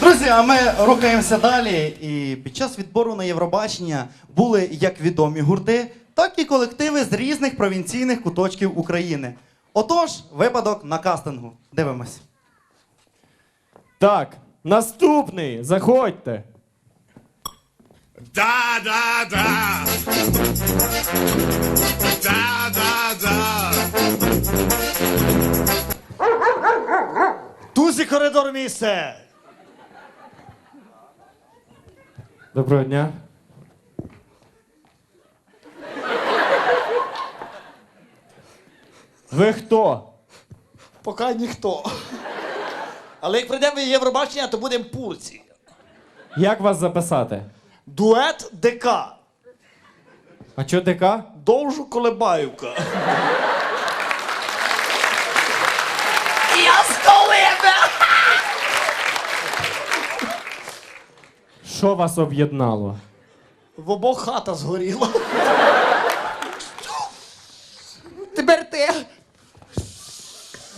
Друзі, а ми рухаємося далі. І під час відбору на Євробачення були як відомі гурти, так і колективи з різних провінційних куточків України. Отож, випадок на кастингу. Дивимось. Так, наступний. Заходьте. Да, да, да. Да, да, да. Коридор місце. Доброго дня. Ви хто? Поки ніхто. Але як прийдемо в Євробачення, то будемо пурці. Як вас записати? Дует ДК. А чо ДК? Довжу колебаюка. Що вас об'єднало? В обох хата згоріла. Тепер ти.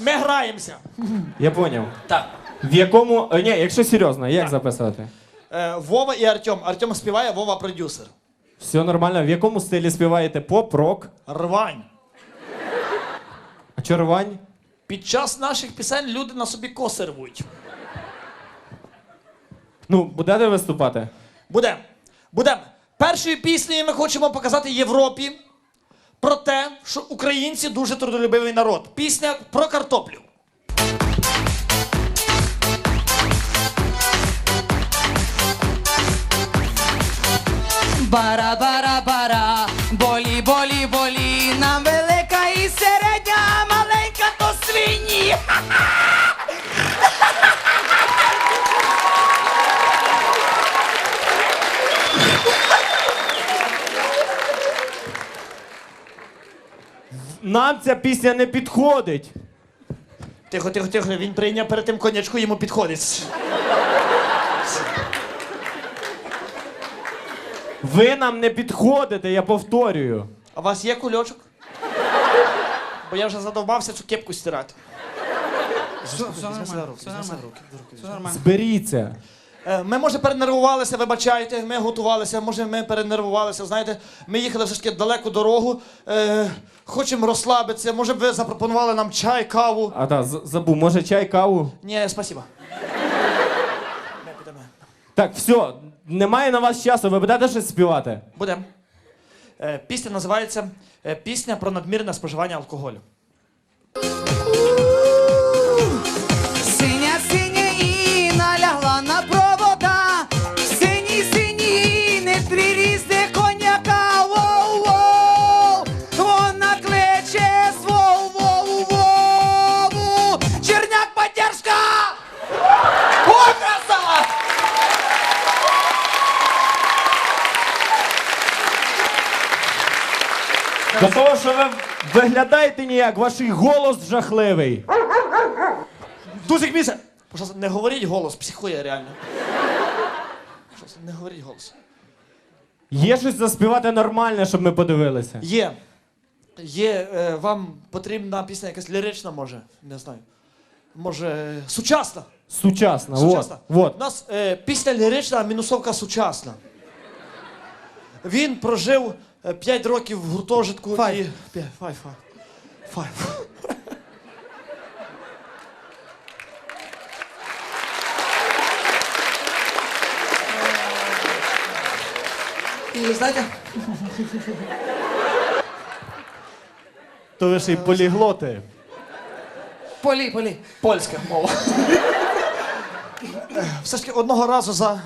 Ми граємося. Я поняв. Так. В якому. е, Ні, якщо серйозно, як записати? Е, Вова і Артем. Артем співає, Вова продюсер. Все нормально. В якому стилі співаєте? Поп, рок? Рвань. А чо рвань? Під час наших пісень люди на собі коси рвуть. Ну, будете виступати? Будем. Будем. Першою піснею ми хочемо показати Європі про те, що українці дуже трудолюбивий народ. Пісня про картоплю. Бара, бара, бара, болі, болі, болі, нам велика і середня, маленька то свині. Нам ця пісня не підходить. Тихо, тихо, тихо. Він прийняв перед тим конячку, йому підходить. Ви нам не підходите, я повторюю. А у вас є кульочок? Бо я вже задовбався цю кепку стирати. Все, все нормально. Все нормально. Все нормально. Зберіться. Е, Ми, може, перенервувалися, вибачайте, ми готувалися, може, ми перенервувалися. Знаєте, ми їхали все ж таки далеку дорогу, е, хочемо розслабитися. Може б ви запропонували нам чай, каву. А так, забув, може чай, каву? Ні. Ми підемо. Так, все, немає на вас часу, ви будете щось співати? Будемо. Е, пісня називається е, Пісня про надмірне споживання алкоголю. До того, що ви виглядаєте ніяк, ваш голос жахливий. Дузик місце! Пожалуйста, не говоріть голос, психує реально. Пожалуйста, не говоріть голос. Є щось заспівати нормальне, щоб ми подивилися. Є. Є, е, вам потрібна пісня якась лірична, може, не знаю. Може, сучасна. Сучасна, Сучасна. вот. У нас е, пісня лірична, а мінусовка сучасна. Він прожив 5 років в гуртожитку і. П'ять, five. Five. І знаєте, То ви ще й поліглоти. полі, полі. Польська мова. Е, Все ж таки одного разу за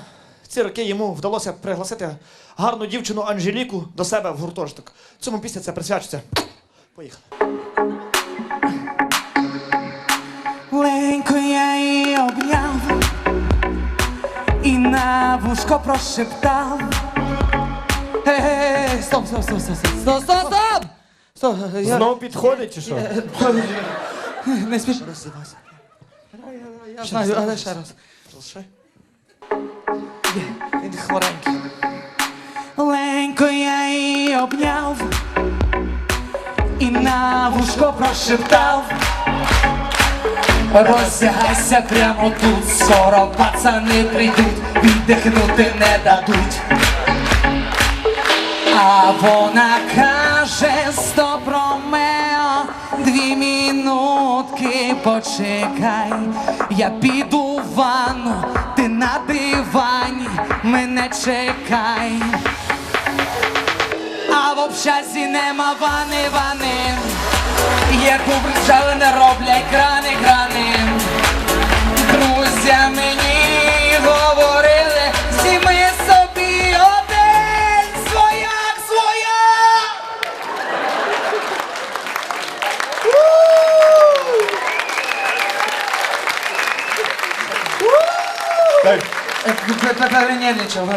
ці роки йому вдалося пригласити гарну дівчину Анжеліку до себе в гуртожиток. Цьому пісня це присвячується. Поїхали. Ленько я її обняв і на вушко прошептав. Ей, стоп, стоп, стоп, стоп, стоп, стоп, стоп, стоп! Стоп, я... Знов підходить чи що? Не спіш. Я знаю, але ще раз. Ще. Хворенький. Ленько я її обняв і на вушко прошептав. Роздягайся прямо тут, скоро пацани прийдуть, віддихнути не дадуть. А вона каже, стоп, Ромео, дві мінутки почекай, я піду в ванну, ти на дивані, мене чекай. А в общазі нема вани, вани, є кубрик, але не роблять крани, крани. Друзя мені говорили, зніми собі один свояк, свояк. Перенервничав.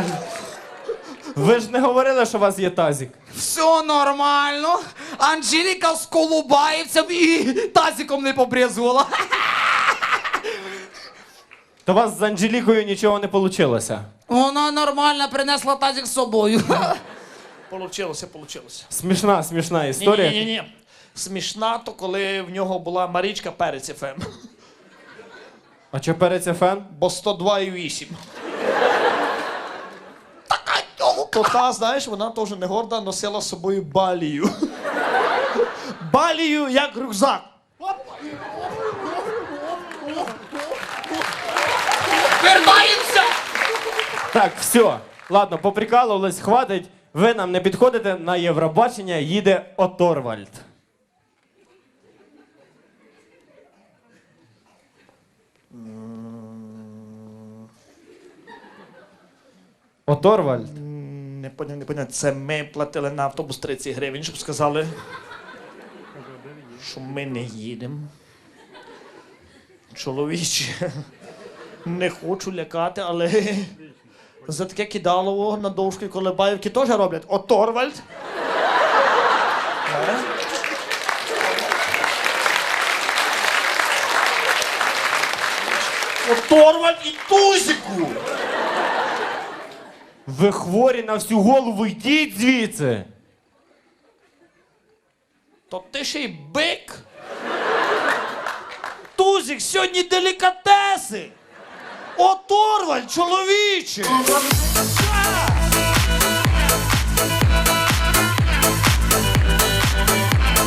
Ви ж не говорили, що у вас є тазик. Все нормально. Анжеліка з Колубаївцем і тазиком не побрезувала. То у вас з Анжелікою нічого не вийшло. Вона нормально принесла тазик з собою. Получилося, получилося. Смішна, смішна історія. Ні, ні, ні. Смішна, то коли в нього була Марічка Перець ФМ. А що перець фен? Бо 102,8. То та, знаєш, вона теж не горда носила з собою балію. Балію як рюкзак. Вертаємося! Так, все. Ладно, поприкалувались, хватить. Ви нам не підходите на Євробачення, їде Оторвальд. Оторвальд. Не поняв, не поняв. Це ми платили на автобус 30 гривень, щоб сказали, що ми не їдемо. Чоловіче, не хочу лякати, але за таке кидалово на довжки Колебаївки теж роблять. От Торвальд. От Торвальд і Тузику. Ви хворі на всю голову, йдіть звідси. То ти ще й бик? Тузик, сьогодні делікатеси! Оторваль, чоловіче! А!